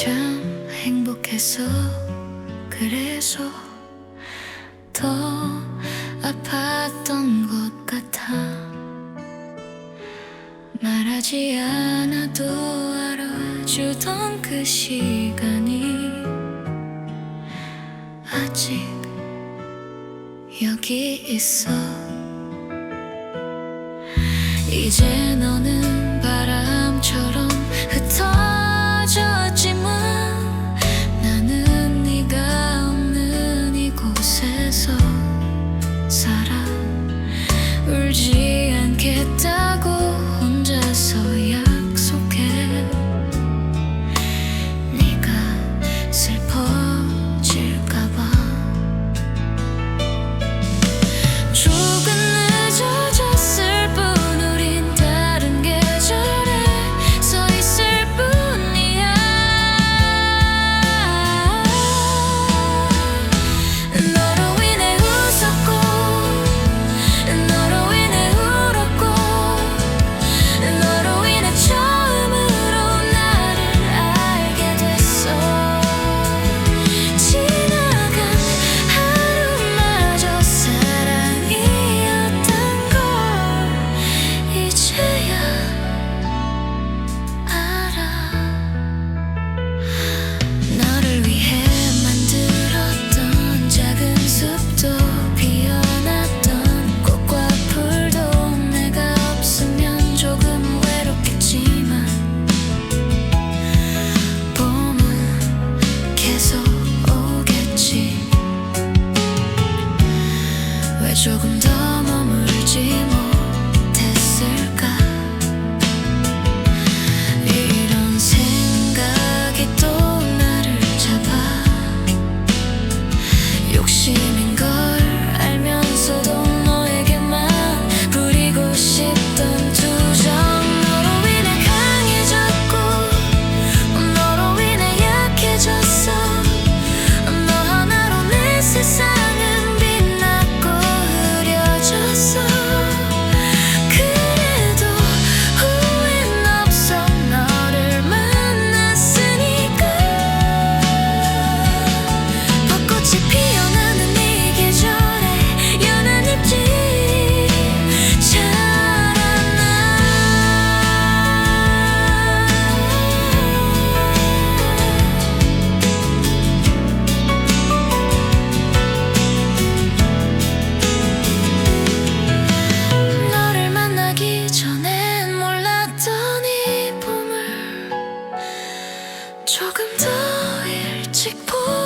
참 행복해서 그래서 더 아팠던 것 같아. 말하지 않아도 알아주던 그 시간이 아직 여기 있어. 이제 너는 울지 않겠다. 더 일찍 보